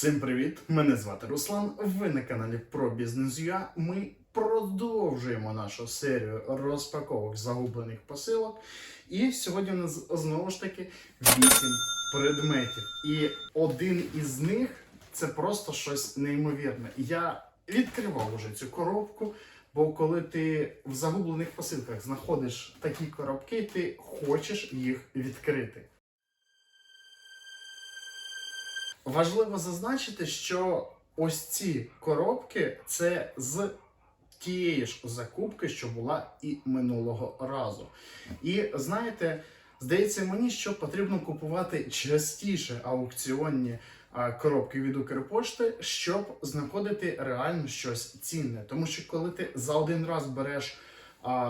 Всім привіт! Мене звати Руслан. Ви на каналі про бізнес.ua. Ми продовжуємо нашу серію розпаковок загублених посилок. І сьогодні у нас знову ж таки 8 предметів. І один із них це просто щось неймовірне. Я відкривав уже цю коробку. Бо коли ти в загублених посилках знаходиш такі коробки, ти хочеш їх відкрити. Важливо зазначити, що ось ці коробки це з тієї ж закупки, що була і минулого разу. І знаєте, здається мені, що потрібно купувати частіше аукціонні коробки від Укрпошти, щоб знаходити реально щось цінне. Тому що коли ти за один раз береш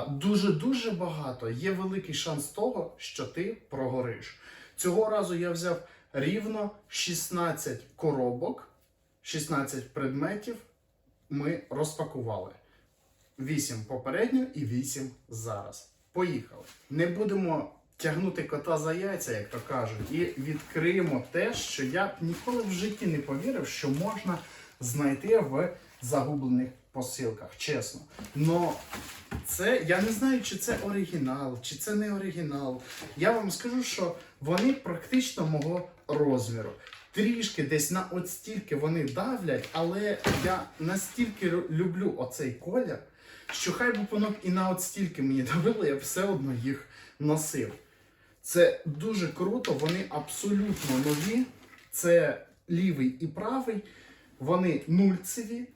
дуже-дуже багато, є великий шанс того, що ти прогориш. Цього разу я взяв рівно 16 коробок, 16 предметів ми розпакували. 8 попередньо і 8 зараз. Поїхали. Не будемо тягнути кота за яйця, як то кажуть, і відкриємо те, що я б ніколи в житті не повірив, що можна знайти в загублених посилках. Чесно. Но це я не знаю, чи це оригінал, чи це не оригінал. Я вам скажу, що вони практично мого розміру. Трішки десь на от стільки вони давлять, але я настільки люблю оцей колір, що хай б і на от стільки мені давило, я все одно їх носив. Це дуже круто, вони абсолютно нові. Це лівий і правий, вони нульцеві.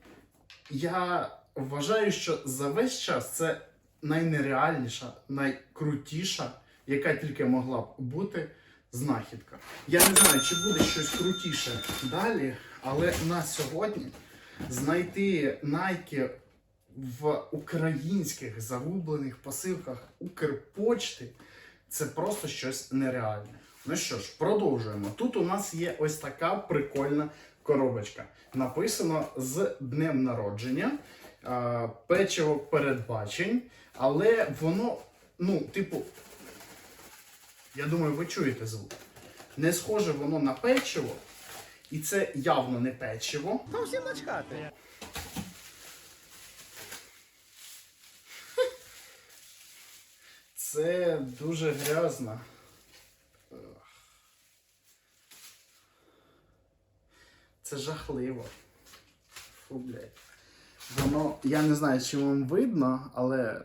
Я вважаю, що за весь час це найнереальніша, найкрутіша, яка тільки могла б бути знахідка. Я не знаю, чи буде щось крутіше далі, але на сьогодні знайти Nike в українських загублених посилках Укрпочти це просто щось нереальне. Ну що ж, продовжуємо. Тут у нас є ось така прикольна коробочка. Написано з днем народження, печиво передбачень, але воно, ну, типу, я думаю, ви чуєте звук. Не схоже воно на печиво, і це явно не печиво. Та всім начхати. Це дуже грязно. Це жахливо. Фу, блядь. Воно, я не знаю, чи вам видно, але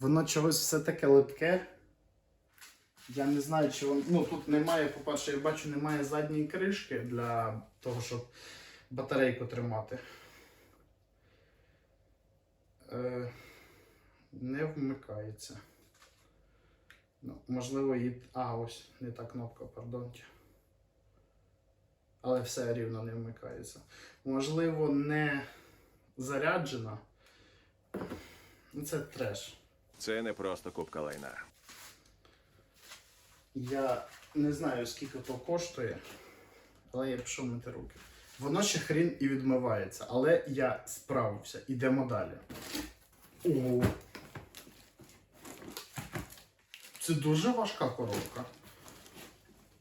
воно чогось все таке липке. Я не знаю, чи воно. Ну, тут немає, по-перше, я бачу, немає задньої кришки для того, щоб батарейку тримати. Е, не вмикається. Ну, можливо, її. А, ось, не та кнопка, пардонте. Але все рівно не вмикається. Можливо, не заряджена. Ну, Це треш. Це не просто кубка лайна. Я не знаю, скільки то коштує, але я пішов мити руки. Воно ще хрін і відмивається, але я справився. Ідемо далі. Ого. Це дуже важка коробка.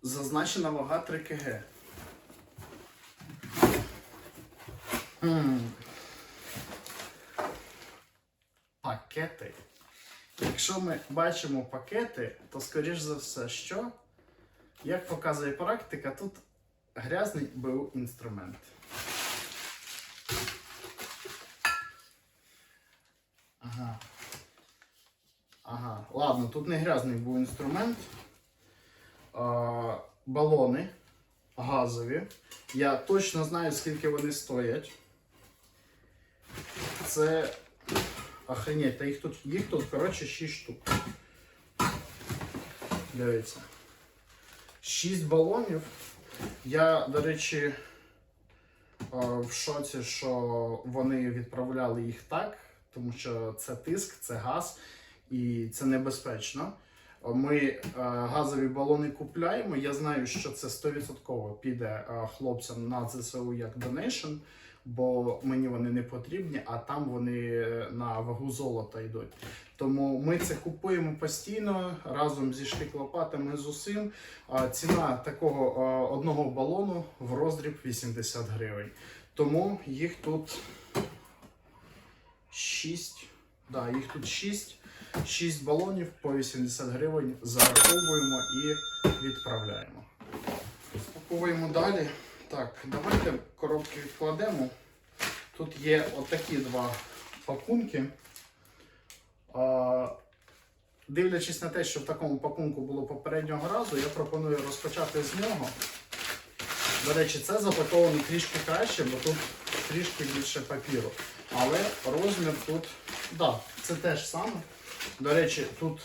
Зазначена вага 3 кг. Якщо ми бачимо пакети, то скоріш за все, що, як показує практика, тут грязний БУ інструмент. Ага. Ага, ладно, тут не грязний був інструмент. А, балони газові. Я точно знаю, скільки вони стоять. Це Охренеть, та їх тут, їх тут, коротше, 6 штук. Дивіться. 6 балонів. Я, до речі, е, в шоці, що вони відправляли їх так, тому що це тиск, це газ і це небезпечно. Ми е, газові балони купляємо. Я знаю, що це 100% піде е, хлопцям на ЗСУ як донейшн, бо мені вони не потрібні, а там вони на вагу золота йдуть. Тому ми це купуємо постійно разом зі шпіклопатами з усім. Ціна такого одного балону в роздріб 80 гривень. Тому їх тут 6. Да, їх тут 6. 6 балонів по 80 гривень зараховуємо і відправляємо. Спакуємо далі. Так, давайте коробки відкладемо. Тут є отакі два пакунки. А, дивлячись на те, що в такому пакунку було попереднього разу, я пропоную розпочати з нього. До речі, це запаковано трішки краще, бо тут трішки більше папіру. Але розмір тут, да, це теж саме. До речі, тут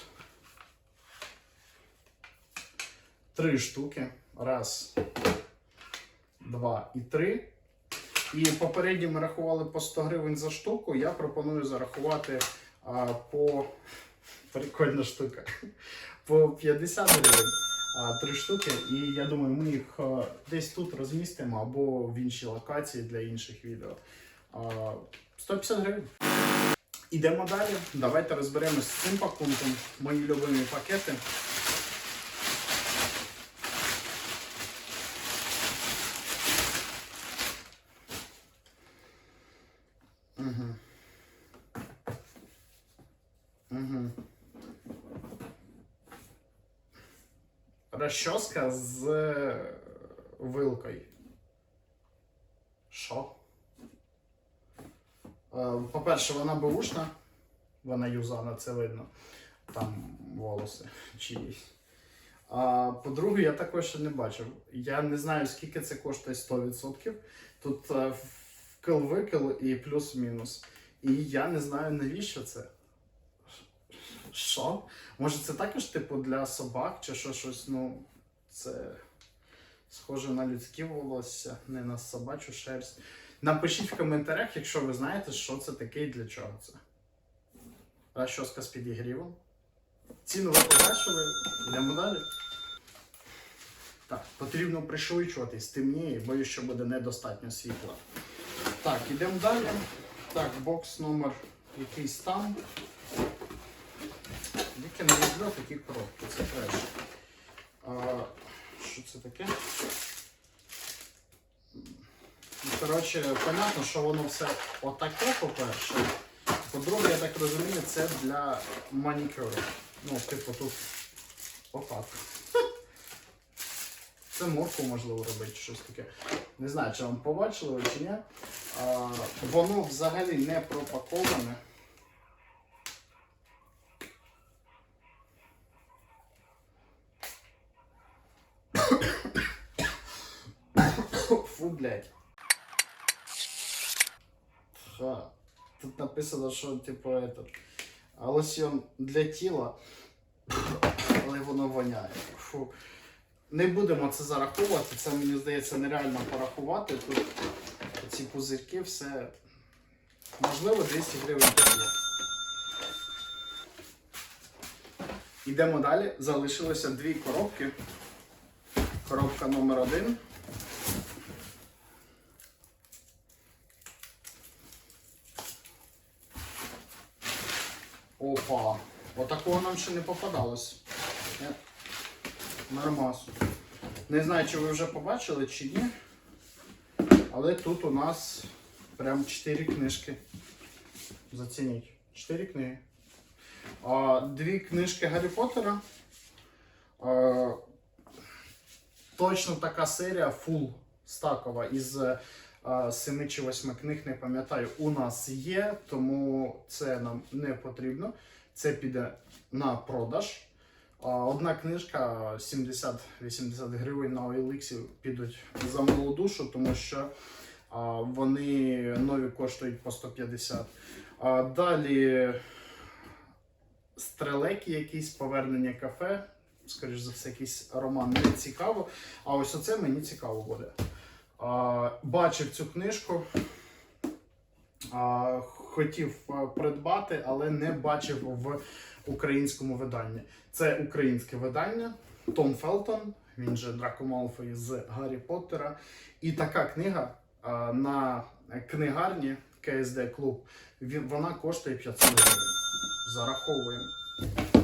три штуки. Раз, два і три. І попередньо ми рахували по 100 гривень за штуку. Я пропоную зарахувати а, по прикольна штука. По 50 гривень. А, три штуки, і я думаю, ми їх а, десь тут розмістимо або в іншій локації для інших відео. А, 150 гривень. Ідемо далі. Давайте розберемось з цим пакунком. Мої любимі пакети. Розчоска з е, вилкою. Що? Е, По-перше, вона беушна, вона юзана, це видно. Там волоси чиїсь. А по-друге, я також ще не бачив. Я не знаю, скільки це коштує 100%. Тут е, вкил-викил і плюс-мінус. І я не знаю, навіщо це. Що? Може, це також, типу, для собак чи що щось, ну, це схоже на людське волосся, не на собачу шерсть. Напишіть в коментарях, якщо ви знаєте, що це таке і для чого це. Розчоска з підігрівом. Ціну ви побачили, йдемо далі. Так, потрібно пришвидшуватись, темніє, боюсь, що буде недостатньо світла. Так, ідемо далі. Так, бокс номер якийсь там. Яке не люблю такі коробки, це треш. А, що це таке? Ну, Коротше, понятно, що воно все отаке, по-перше. По-друге, я так розумію, це для манікюру. Ну, типу тут отак. Це морку можливо робити, щось таке. Не знаю, чи вам побачили чи ні. А, воно взагалі не пропаковане. Фу, блядь. Ха. Тут написано, що типу этот, а лосьон для тіла, але воно воняє. Фу. Не будемо це зараховувати, це мені здається нереально порахувати. Тут ці пузирки, все. Можливо, 200 гривень є. Йдемо далі. Залишилося дві коробки. Коробка номер один. Опа! Отакого нам ще не попадалось. Е, Нормас. Не знаю, чи ви вже побачили, чи ні. Але тут у нас прям 4 книжки. Зацініть. 4 книги. А, дві книжки Гаррі Поттера. А, точно така серія фул стакова із а, 7 чи 8 книг, не пам'ятаю, у нас є, тому це нам не потрібно. Це піде на продаж. Одна книжка 70-80 гривень на OLX підуть за малу душу, тому що вони нові коштують по 150. А, далі стрелеки, якісь повернення кафе. Скоріш за все, якийсь роман не цікаво. А ось оце мені цікаво буде. Бачив цю книжку. Хотів придбати, але не бачив в українському виданні. Це українське видання Том Фелтон, він же Драко Малфой з Гаррі Поттера. І така книга а, на книгарні КСД Клуб, вона коштує 500 гривень. Зараховуємо.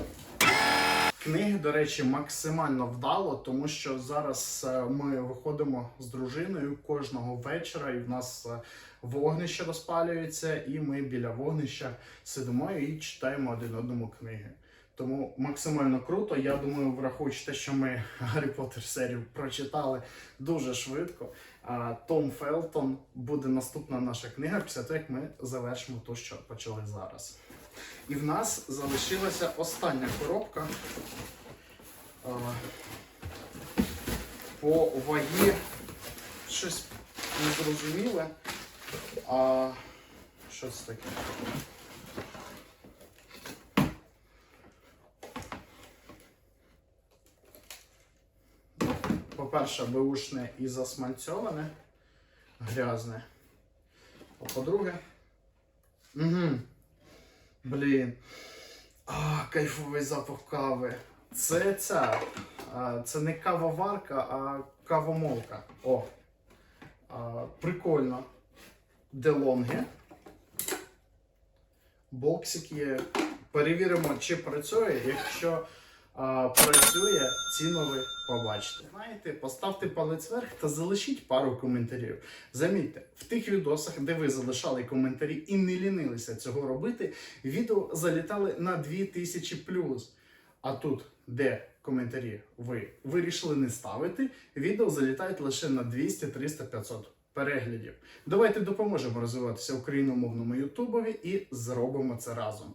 Книги, до речі, максимально вдало, тому що зараз е, ми виходимо з дружиною кожного вечора, і в нас е, вогнище розпалюється, і ми біля вогнища сидимо і читаємо один одному книги. Тому максимально круто. Я думаю, враховуючи те, що ми Гаррі Поттер серію прочитали дуже швидко. Том Фелтон буде наступна наша книга після того, як ми завершимо те, що почали зараз. І в нас залишилася остання коробка. А, По вагі щось незрозуміле. А що це таке? По-перше, беушне і засмальцьоване, грязне. А по-друге. Угу. Блін. А, кайфовий запах кави. Це ця. Це не кавоварка, а кавомолка. О. А, прикольно. Делонги. Боксик є. Перевіримо, чи працює. Якщо а, працює, ціну ви побачите. Знаєте, поставте палець вверх та залишіть пару коментарів. Замітьте, в тих відосах, де ви залишали коментарі і не лінилися цього робити, відео залітали на 2000 плюс. А тут, де коментарі ви вирішили не ставити, відео залітають лише на 200, 300, 500 переглядів. Давайте допоможемо розвиватися україномовному ютубові і зробимо це разом.